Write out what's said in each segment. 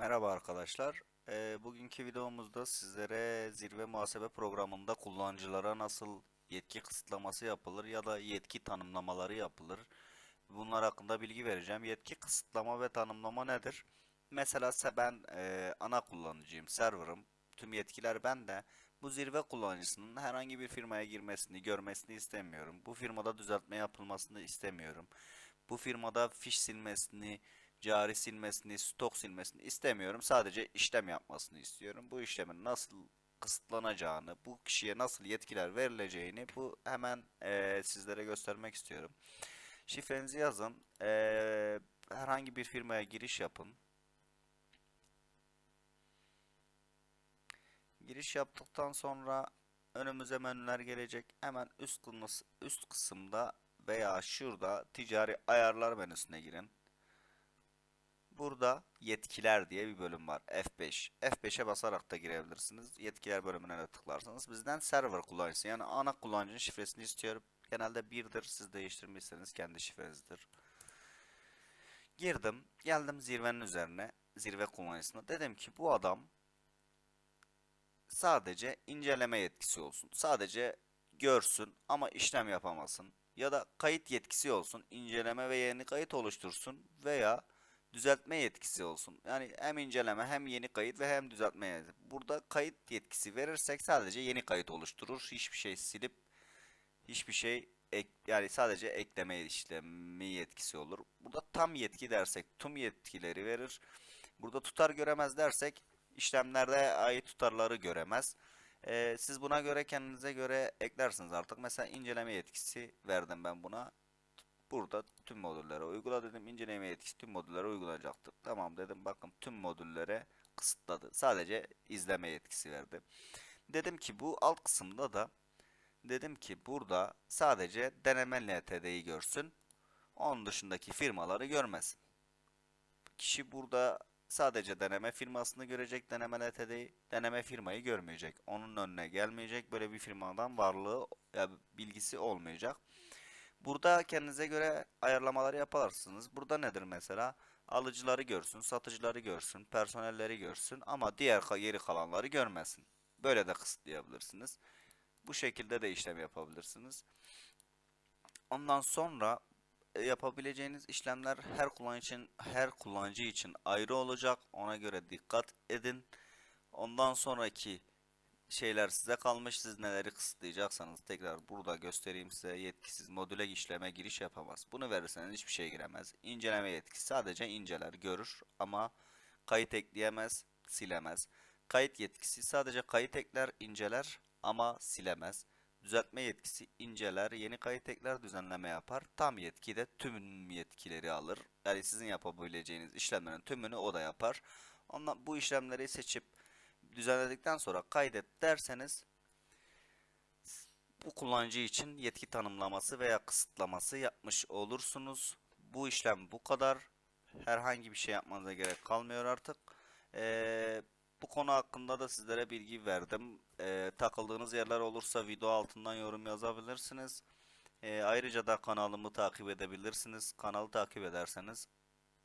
Merhaba arkadaşlar. Ee, bugünkü videomuzda sizlere zirve muhasebe programında kullanıcılara nasıl yetki kısıtlaması yapılır ya da yetki tanımlamaları yapılır. Bunlar hakkında bilgi vereceğim. Yetki kısıtlama ve tanımlama nedir? Mesela se- ben e, ana kullanıcıyım, server'ım. Tüm yetkiler bende. Bu zirve kullanıcısının herhangi bir firmaya girmesini, görmesini istemiyorum. Bu firmada düzeltme yapılmasını istemiyorum. Bu firmada fiş silmesini, cari silmesini, stok silmesini istemiyorum. Sadece işlem yapmasını istiyorum. Bu işlemin nasıl kısıtlanacağını, bu kişiye nasıl yetkiler verileceğini bu hemen eee, sizlere göstermek istiyorum. Şifrenizi yazın. Eee, herhangi bir firmaya giriş yapın. Giriş yaptıktan sonra önümüze menüler gelecek. Hemen üst, üst kısımda veya şurada ticari ayarlar menüsüne girin. Burada yetkiler diye bir bölüm var. F5. F5'e basarak da girebilirsiniz. Yetkiler bölümüne de tıklarsanız bizden server kullanıcısı yani ana kullanıcının şifresini istiyorum. Genelde birdir. Siz değiştirmişseniz kendi şifrenizdir. Girdim. Geldim zirvenin üzerine. Zirve kullanıcısına. Dedim ki bu adam sadece inceleme yetkisi olsun. Sadece görsün ama işlem yapamasın. Ya da kayıt yetkisi olsun. inceleme ve yeni kayıt oluştursun. Veya düzeltme yetkisi olsun. Yani hem inceleme hem yeni kayıt ve hem düzeltme yetkisi. Burada kayıt yetkisi verirsek sadece yeni kayıt oluşturur. Hiçbir şey silip hiçbir şey ek, yani sadece ekleme işlemi yetkisi olur. Burada tam yetki dersek tüm yetkileri verir. Burada tutar göremez dersek işlemlerde ait tutarları göremez. Ee, siz buna göre kendinize göre eklersiniz artık. Mesela inceleme yetkisi verdim ben buna. Burada tüm modüllere uygula dedim. İnceleme yetkisi tüm modüllere uygulayacaktır. Tamam dedim. Bakın tüm modüllere kısıtladı. Sadece izleme yetkisi verdi. Dedim ki bu alt kısımda da dedim ki burada sadece deneme LTD'yi görsün. Onun dışındaki firmaları görmesin. Kişi burada sadece deneme firmasını görecek, deneme LTD'yi, deneme firmayı görmeyecek. Onun önüne gelmeyecek. Böyle bir firmadan varlığı, ya bilgisi olmayacak. Burada kendinize göre ayarlamalar yaparsınız. Burada nedir mesela? Alıcıları görsün, satıcıları görsün, personelleri görsün ama diğer geri kalanları görmesin. Böyle de kısıtlayabilirsiniz. Bu şekilde de işlem yapabilirsiniz. Ondan sonra e, yapabileceğiniz işlemler her kullanıcı için her kullanıcı için ayrı olacak. Ona göre dikkat edin. Ondan sonraki şeyler size kalmış. Siz neleri kısıtlayacaksanız tekrar burada göstereyim size. Yetkisiz modüle işleme giriş yapamaz. Bunu verirseniz hiçbir şey giremez. İnceleme yetkisi sadece inceler, görür ama kayıt ekleyemez, silemez. Kayıt yetkisi sadece kayıt ekler, inceler ama silemez. Düzeltme yetkisi inceler, yeni kayıt ekler, düzenleme yapar. Tam yetki de tüm yetkileri alır. Yani sizin yapabileceğiniz işlemlerin tümünü o da yapar. Ondan bu işlemleri seçip düzenledikten sonra kaydet derseniz bu kullanıcı için yetki tanımlaması veya kısıtlaması yapmış olursunuz. Bu işlem bu kadar. Herhangi bir şey yapmanıza gerek kalmıyor artık. Ee, bu konu hakkında da sizlere bilgi verdim. Ee, takıldığınız yerler olursa video altından yorum yazabilirsiniz. Ee, ayrıca da kanalımı takip edebilirsiniz. Kanalı takip ederseniz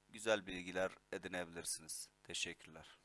güzel bilgiler edinebilirsiniz. Teşekkürler.